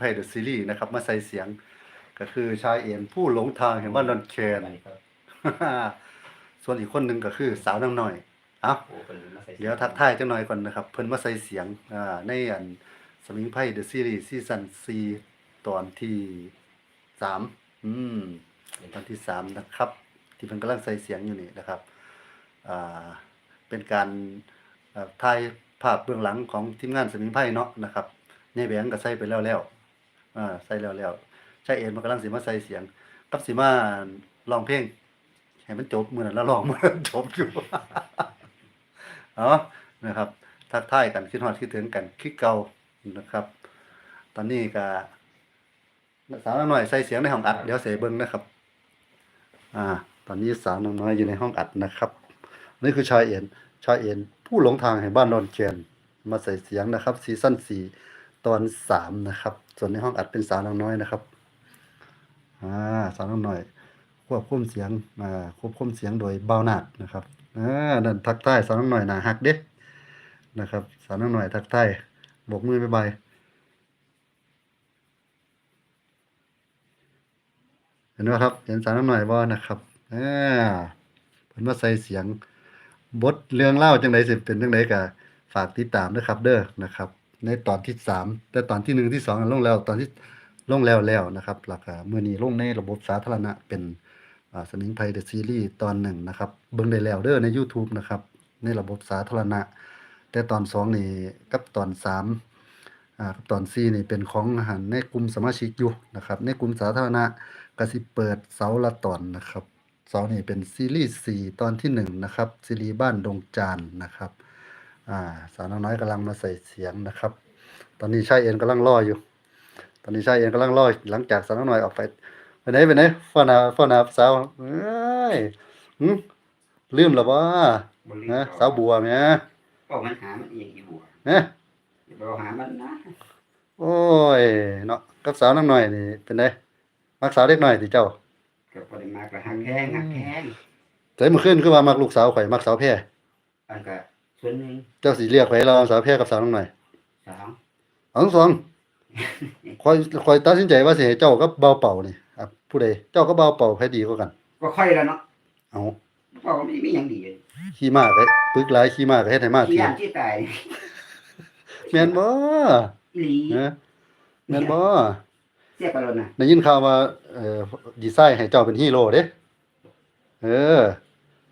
ไพเดอะซีรีส์นะครับ มาใส่เสียง ก็คือชายเอ็นผู้หลงทางแห่งบ้านดอนแคนส่วนอีกคนหนึ่งก็คือสาวนางน้อยเอ้าโอ้เป็นมาใส่เดี๋ยวทักทายจังหน่อยก่อนนะครับ เพิ่นมาใส่เสียงอ่าในอันสมิงไพ่เดอะซีรีส์ซีซั่น4ตอนที่3อืมตอนที่3นะครับ ที่เพิ่นกำลังใส่เสียงอยู่นี่นะครับอ่าเป็นการเอ่อถ่ายภาพเบื้องหลังของทีมงานสมิงไพ่เนาะนะครับในแบงก็ใส่ไปแล้วแล้ว อ่าใส่แล้วแล้วใช่เอ็นมันกำลังสิมาใส่เสียงกับสิมาร้องเพลงให้มันจบมือนั้นแล้วร้องมือนจบอยู่เอานะครับทักทายกันคิดฮอดคิดถึงกันคิดเก่านะครับ ตอนนี้ก็สาวน้อยใส่เสียงในห้องอัดเดี๋ยวเสยเบิ่งนะครับ อ่า ตอนนี้สาวน้อยอยู่ในห้องอัดนะครับ นี่คือชายเอ็นชายเอ็นผู้หลงทางแห่งบ้านดอนเกียนมาใส่เสียงนะครับซีซั่นสี่ ตอนสามนะครับ ส่วนในห้องอัดเป็นสาวน้องน้อยนะครับอ่าสาวน้องน้อยควบคุมเสียงอ่าควบคุมเสียงโดยเบาหนักนะครับอ่านั่นทักทายสาวน้องน้อยหนาหักเด้นะครับสาวน้องน้อยทักทายบกมือบ๊ายบายเห็นไหมครับเห็นสาวน้องน้อยบ่นะครับอ่าเพิ่นมาใส่เสียงบทเรื่องเล่าจังไดสิเป็นจังไดก็ฝากติดตามด้วยครับเด้อนะครับ ในตอนที่สามแต่ตอนที่หนึ่งที่สองลงแล้วตอนที่ลงแล้วแล้วนะครับแล้วก็มื้อนี้ลงในระบบสาธารณะเป็นสมิงไพเดอะซีรีส์ตอนหนึ่งนะครับเบิ่งได้แล้วเด้อใน YouTube นะครับในระบบสาธารณะ แต่ตอนสองนี่กับตอนสามกับตอนสี่นี่เป็นของอาหารในกลุ่มสมาชิกอยู่นะครับในกลุ่มสาธารณะก็สิเปิดเสาละตอนนะครับเสานี่เป็นซีรีส์สี่ตอนที่หนึ่งนะครับซีรีส์บ้านดงจานนะครับ อ่า สาวน้อยกำลังมาใส่เสียงนะครับ ตอนนี้ชายเอ็นกำลังรออยู่ ตอนนี้ชายเอ็นกำลังรอหลังจากสาวน้อยออกไปไปไหนไปไหนฟ้อนหาฟ้อนหาสาวเอ้ยหึลืมแล้วบ่บ่ลืมนะสาวบัวแหม่ก็มันหามันเองอยู่บัวฮะบ่หามันนะโอ้ยเนาะกับสาวน้ำหน่อยนี่เป็นไดมักสาวเด็กน้อยติเจ้าก็บ่ได้มากก็หักแข้งหักแข้งแต่เมื่อคืนคือว่ามักลูกสาวข่อยมักสาวแพรอันก็ ส่วนหนึงเจ้าสิเรียกไผระหว่างสาวแพรกับสาวน้ำหน่อยสองเอาทั้งสองข่อยข่อยตัดสินใจว่าสิให้เจ้ากับเบาเป่านี่อะผู้ใดเจ้ากับเบาเป่าไผดีกว่ากัน ก็ค่อยแล้วเนาะเอาเพราะว่ามันมีหยังดีเลยขี้มากเอ้ปึกหลายขี้มากก็เฮ็ดให้มากที่ทีย่านที่ตายแม่นบ่อีหลีฮะแม่นบ่เสียไปแล้วนะได้ยินข่าวว่าเอ่อดีไซน์ให้เจ้าเป็นฮีโร่เด้เออ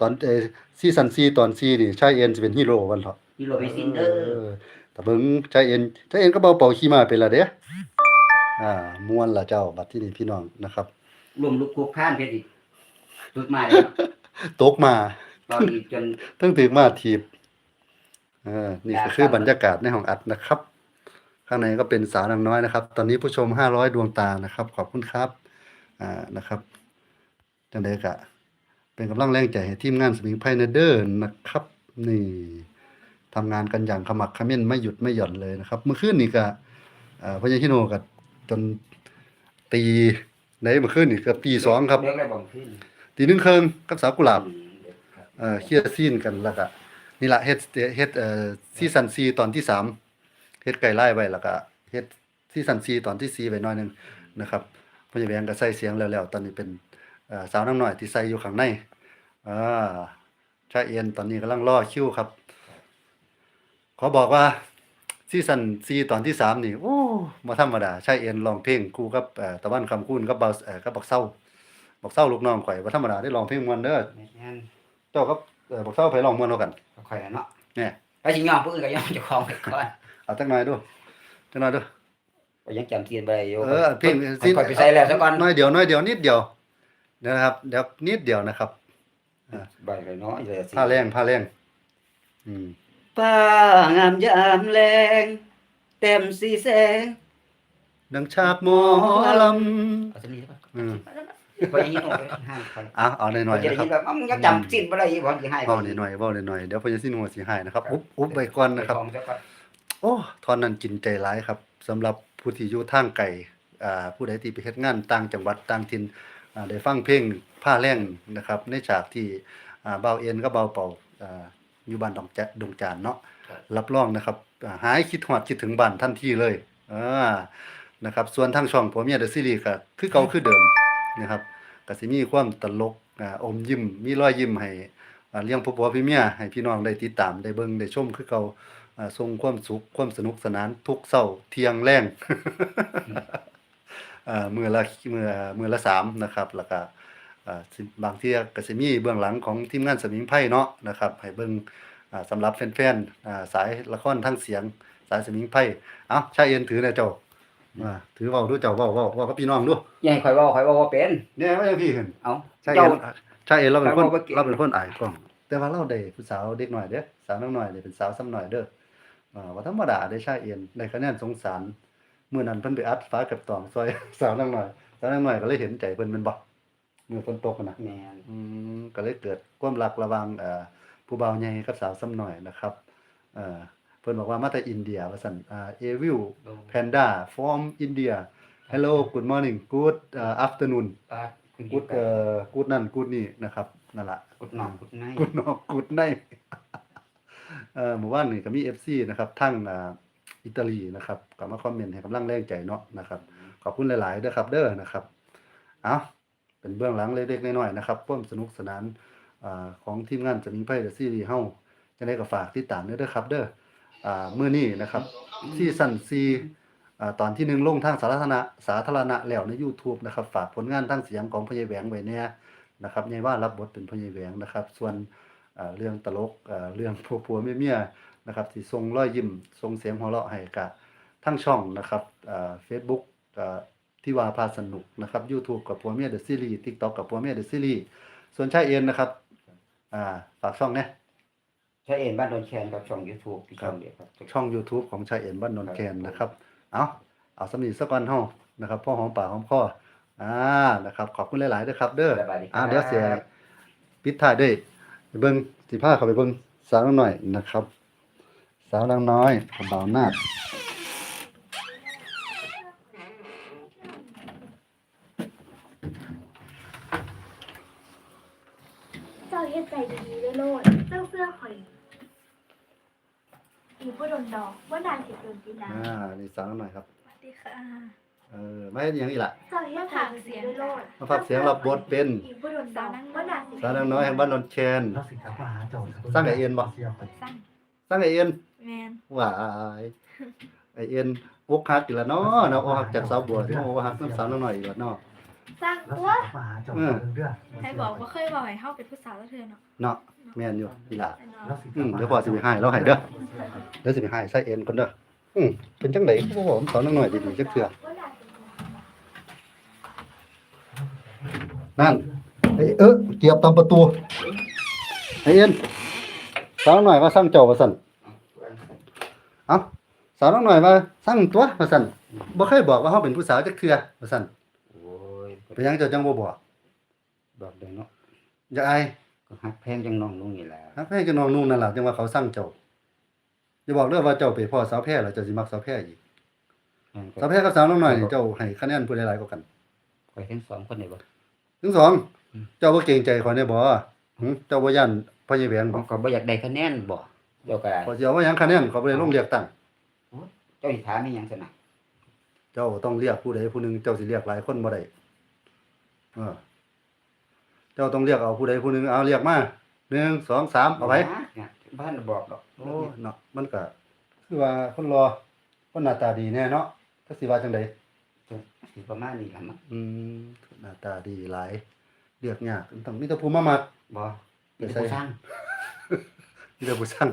ตอนเออ ซีซั่น4ตอน4นี่ชายเอ็นสิเป็นฮีโร่วันเถาะอีโรไปซินเดอร์แต่เบิ่งชายเอ็นชายเอ็นก็เบาเป่าขี้มาเป็นละเด้อ่าม่วนละเจ้าบัดที่นี่พี่น้องนะครับรวมลูกคุกข้านเพชรอีกสุดมาเลยเนาะตกมาตอนนี้จนตั้งถึงมาถีบเออนี่ก็คือบรรยากาศในห้องอัดนะครับ ข้างในก็เป็นสาวนางน้อยนะครับ ตอนนี้ผู้ชม500ดวงตานะครับ ขอบคุณครับ อ่านะครับจังไดกะ เป็นกำลังแรงใจให้ทีมงานสมิงไพเนเดอร์นะครับ นี่ทำงานกันอย่างขมักเขม้นไม่หยุดไม่หย่อนเลยนะครับ เมื่อคืนนี่ก็เอ่อพญาฮิโนกับจนตีในเมื่อคืนนี่เกือบตีสองครับเลิกแล้วบ่ขึ้นตีหนึ่งครึ่งกับสาวกุหลาบอืมเดี๋ยวครับเอ่อเคลียร์ซีนกันแล้วก็นี่ละเฮ็ดเฮ็ดเอ่อซีซั่น4ตอนที่3เฮ็ดไก่ไล่ไว้แล้วก็เฮ็ดซีซั่น4ตอนที่4ไว้หน่อยหนึงนะครับพ่อใหญ่แหวงก็ใส่เสียงแล้วแล้วตอนนี้เป็นเอ่อ สาวน้ำน้อยที่ใส่อยู่ข้างในอ่าชาเอียนตอนนี้กำลังรอคิวครับ ขอบอกว่าซีซั่น4ตอนที่3นี่โอ้บ่ธรรมดาชาเอียนร้องเพลงคู่กับเอ่อตะวันคำคูณกับเบาเอ่อกับบักเซาบักเซาลูกน้องข่อยบ่ธรรมดาได้ร้องเพลงม่วนเด้อแม่นเจ้ากับเอ่อบอกเศร้าไปลองมวนเอากันก็ค่อยแล้วเนาะเนี่ยไปสิยอมผู้อื่นก็ยอมเจ้าของไปก่อนเอาจักหน่อยดูจักหน่อยดูก็ยังจำเทียนบ่ได้อยู่เออเพลงค่อยค่อยไปใส่แล้วซะก่อนน้อยเดียวน้อยเดียวนิดเดียว เดี๋ยวนะครับ เดี๋ยวนิดเดียวนะครับใบเลยเนาะอีเลยสิผ้าแรงผ้าแรงอืมป้างามยามแรงเต็มสีแสงดังฉากหมอลเอาตัวนี้ก่อนำอืมพออย่างนี้โอ้ยห้ามคนอะเอาหน่อยๆจะนะได้ครัยิบนแบบมึงยังจำสิ้นบ่ได้อีบ่สิให้เว้าหน่อยๆเว้าหน่อยๆเดี๋ยวพญาสินหัวสิหายนะครับอุ๊บอุ๊บไปก่อนนะครับของซก่อนโอ้ทอนนั้นกินใจร้ายครับสำหรับผู้ที่อยู่ทางไกลอ่าผู้ใดที่ไปเฮ็ดงานต่างจังหวัดต่างถิ่นอ่า ได้ฟังเพลงผ้าแรงนะครับ ในฉากที่อ่าเบาเอ็นก็เบาเป่าอ่าอยู่บ้านดองจะดงจานเนาะรับรองนะครับอ่าหายคิดฮอดคิดถึงบ้านทันทีเลยอ่านะครับ ส่วนทางช่องผัวเมียเดอะซีรีส์ก็คือเก่าคือเดิมนะครับก็สิมีความตลกอ่าอมยิ้มมีรอยยิ้มให้อ่าเลี้ยงผัวผัวพี่เมียให้พี่น้องได้ติดตามได้เบิ่งได้ชมคือเก่าอ่าส่งความสุขความสนุกสนานทุกเช้าเที่ยงแลงอ่า มื้อละมื้อมื้อละสามนะครับแล้วก็อ่าสิบางเที่ยก็สิมีเบื้องหลังของทีมงานสมิงไพ่เนาะนะครับให้เบิ่งอ่าสำหรับแฟนๆอ่าสายละครทั้งเสียงสายสมิงไพ่เอ้าชายเอ็นถือแน่เจ้าอ่าถือเว้าดูเจ้าเว้าเว้าเว้ากับพี่น้องดูอย่าให้ข่อยเว้าข่อยเว้าบ่เป็นเนี่ยว่าจังพี่เห็นเอ้าชายเจ้าเอ็นชายเอ็นเราเป็นคนเราบ่เก่งเราเป็นคนอายกล้องแต่ว่าเราได้ผู้สาวเด็กหน่อยเด้อสาวน้อยหน่อยนี่เป็นสาวซ้ำหน่อยเด้ออ่าว่าธรรมดาได้ชายเอ็นได้คะแนนสงสาร มื้อนั้นเพิ่นไปอัดฟ้ากับตองซอย สาวน้อยหน่อยสาวน้อยหน่อยก็เลยเห็นใจเพิ่นแม่นบ่มื้อฝนตกอะนะแม่นอืมก็เลยเกิดความรักระหว่างเอ่อผู้บ่าวใหญ่กับสาวซ้ำหน่อยนะครับเอ่อเพิ่นบอกว่ามาแต่อินเดียว่าซั่นอ่า Evil Panda from India Hello good morning good uh, afternoon ปาคุณ good เอ่อ good นั่น good นี่นะครับนั่นล่ะกุดนอกกุดใน good นอก good ใน เอ่อหมู่บ้านนี่ก็มี FC นะครับทั้งอ่า อิตาลีนะครับก็มาคอมเมนต์ให้กำลังแรงใจเนาะนะครับ ขอบคุณหลายๆเด้อครับเด้อนะครับเอาเป็นเบื้องหลังเล็กๆน้อยๆนะครับร่วมสนุกสนานอาของทีมงานจะมีไพ่เดอะซีรีส์เฮาจะได้ก็ฝากติดตามด้วยเด้อครับ เด้ออ่ามื้อนี้นะครับซีซั่น4อ่าตอนที่หนึ่งลงทางสาธารณะสาธารณะแล้วใน YouTube นะครับ ฝากผลงานทางเสียงของพญายแหวงไว้เนี่ยนะครับยายว่ารับบทเป็นพญายแหวงนะครับ ส่วนอ่าเรื่องตลกอ่าเรื่องผัวๆเมียๆ นะครับที่ทรงรอยยิ้มทรงเสียงหัวเราะให้กับทั้งช่องนะครับอ่า Facebook อ่าที่ว่าพาสนุกนะครับ YouTube กับพัวเมียเดอะซีรีส์ TikTok กับพัวเมียเดอะซีรีส์ส่วนชายเอ็นนะครับอ่าฝากช่องเนี่ยใช้เอ็นบ้านโดนแคนกับช่อง YouTube ที่ช่องเดียวครับช่อง YouTube ของชายเอ็นบ้านนนท์แคนนะครับเอาเอาสำนีสักวันเฮานะครับพ่อหอมปากหอมคออ่านะครับ ขอบคุณหลายๆด้วยครับ เด้อสบายดีครับอ่าเดี๋ยวเสียปิดท้ายด้วยไปเบิ่งสิพาเข้าไปเบิ่งสาวน้อยหน่อยนะครับ สาวนางน้อยของบ่าวนาดเจ้าเฮ็ดใจดีๆได้โลดเจ้าเสื้อข่อยอีผู้โดนดอกว่านานสิโดนตีนาอ่านี่สาวน้อยหน่อยครับ สวัสดีค่ะเออไม่เฮ็ดหยังอีกล่ะเจ้าเฮ็ดใจดีๆได้โลดมาฝากเสียงรับบทเป็นอีผู้โดนดอกว่านานสิสาวนางน้อยแห่งบ้านนนท์แคนเราสิครับมาหาเจ้าสร้างไอเอ็นบ่สั้นสร้างไอเอ็น แมนว้ายไอเอ็นอกหักอีกแล้วเนาะเนาะอกหักจากสาวบัวที่อกหักน้ำสาวน้อยอีกแล้วเนาะสร้างเราตัวสิครับมาหาเจ้าเรื่องให้บอกว่าเคยบอกให้เข้าเป็นผู้สาวแล้วเธอเนาะเนาะแม่นอยู่อีหล่ะแต่เนาะเราสิอืมเดี๋ยวพอสิไปให้เราให้เด้อเดี๋ยวสิไปให้ใส่เอ็นก่อนเด้ออืมเป็นจังได๋บ่ผมสอนน้อยดีๆจักเทื่อว่านานสินั่นไอ้เออเกียบตามประตูไอเอ็นสาวน้อยว่าสั่งเจ้าว่าซั่น เอ้าสาวน้อยว่าสั่งตัวว่าซั่นบ่เคยบอกว่าเฮาเป็นผู้สาวจักเทื่อว่าซั่นโอ้ยเป็นหยังเจ้าจังบ่บอกบอกได้เนาะอย่าอายก็ฮักแพงจังน้องลุงนี่แหละฮักแพ้กับน้องนุ่งนั่นล่ะจังว่าเขาสั่งเจ้าอย่าบอกเด้อว่าเจ้าไปพ่อสาวแพ้แล้วเจ้าสิมักสาวแพ้อีกสาวแพ้กับสาวน้องน้อยนี่เจ้าให้คะแนนผู้หลายๆกว่ากันข่อยทั้งสองคนนี่บ่ ทั้งสองเจ้าบ่เกรงใจข่อยได้บ่หึเจ้าบ่ยันพ่อใหญ่แหวงผบ่มก็บ่อยากได้คะแนนบ่ เจ้าก็ได้ขอสิเอาว่าหยังคะแนนเขาบ่ได้ลงเรียกตั้งเจ้าสิถามอีหยังซั่นน่ะเจ้าต้องเรียกผู้ใดผู้หนึงเจ้าสิเรียกหลายคนบ่ได้เออ เจ้าต้องเรียกเอาผู้ใดผู้หนึงเอาเรียกมาหนึ่งสองสามเอาไปเนี่ยบ้านบอกดอกโอ้เนาะมันก็คือว่าคนรอคนหน้าตาดีแน่เนาะจักสิว่าจังไดสิประมาณนี้ล่ะมั้งอืมหน้าตาดีหลายเรียกยากต้องมีแต่ผู้มามักบ่มีแต่ผู้สร้าง มีแต่ผู้สั่ง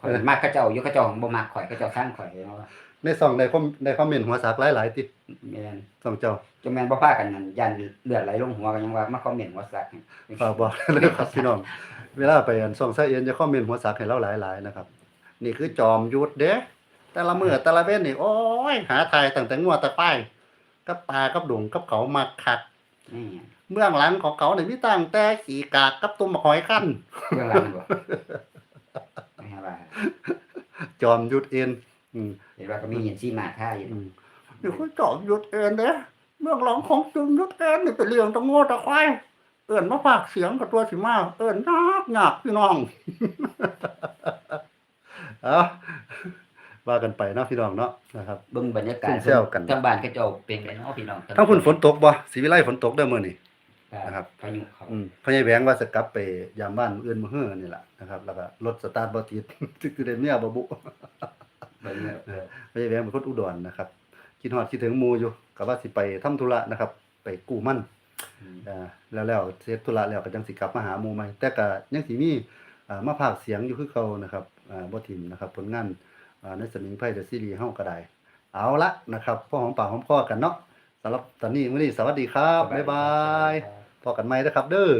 ข่อยมักเขาเจ้าอยู่เขาเจ้าบ่มักข่อยเขาเจ้าสร้างข่อยเนาะในซ่องได้คอมได้คอมเมนต์หัวสากหลายๆติแม่นซ่องเจ้าจังแม่นบ่พากันนั่นยันเลือดไหลลงหัวกันยังว่ามาคอมเมนต์ว่าซักฝากบอกเลยครับพี่น้อง เวลาไปอันซ่องไซเอ็นจะคอมเมนต์หัวสากให้เราหลายๆนะครับ นี่คือจอมยุทธเด้แต่ละมื้อแต่ละเว้นนี่โอ้ยหาทายตั้งแต่งัวแต่ป้ายกับปลากับดงกับเขามักคักนี่เบื้องหลังของเขานี่มีตั้งแต่ขี่กากกับตุ่มหอยคั่นเรื่องหลังบ่ไม่ฮะว่า จอมยุทธเอ็นอืมเห็นว่าก็มีเห็นซีมาค่าอยู่อืมนี่คือจอมยุทธเอ็นเด้เบื้องหลังของจอมยุทธเอ็นนี่เป็นเรื่องตะโง่ตะควายเอิ้นมาฝากเสียงกับตัวสิมา เอิ้นยากยากพี่น้อง เอาว่ากันไปเนาะพี่น้องเนาะนะครับ เบิ่งบรรยากาศซุ่มแซวกัน ทางบ้านเขาเจ้าเป็นไงเนาะพี่น้อง ทั้งคุณฝนตกบ่ศรีวิไลฝนตกเด้อมื้อนี้ นะครับพายุเขาอืมพญายแหวงว่าจะกลับไปยามบ้านมื้ออื่นมื้อเฮือนี่ล่ะนะครับ แล้วก็รถสตาร์ทบ่ติด คือได้เมียบ่บุเบิ่งเนี่ยเออพญายแหวงเป็นคนอุดรนะครับคิดฮอดคิดถึงหมู่อยู่ก็ว่าสิไปทำธุระนะครับ ไปกู้มัน อืมอ่าแล้วแล้วเสร็จธุระแล้วก็จังสิกลับมาหาหมู่ใหม่แต่ก็ยังสิมีอ่ามาพากย์เสียงอยู่คือเก่านะครับอ่าบ่ทิมนะครับ ผลงานอ่าในสมิงไพ่เดอะซีรีส์เฮาก็ได้ เอาละนะครับพ่อหอมปากหอมคอกันเนาะสำหรับตอนนี้มื้อนี้สวัสดีครับ บ๊ายบาย พอกันไหมนะครับ เด้อ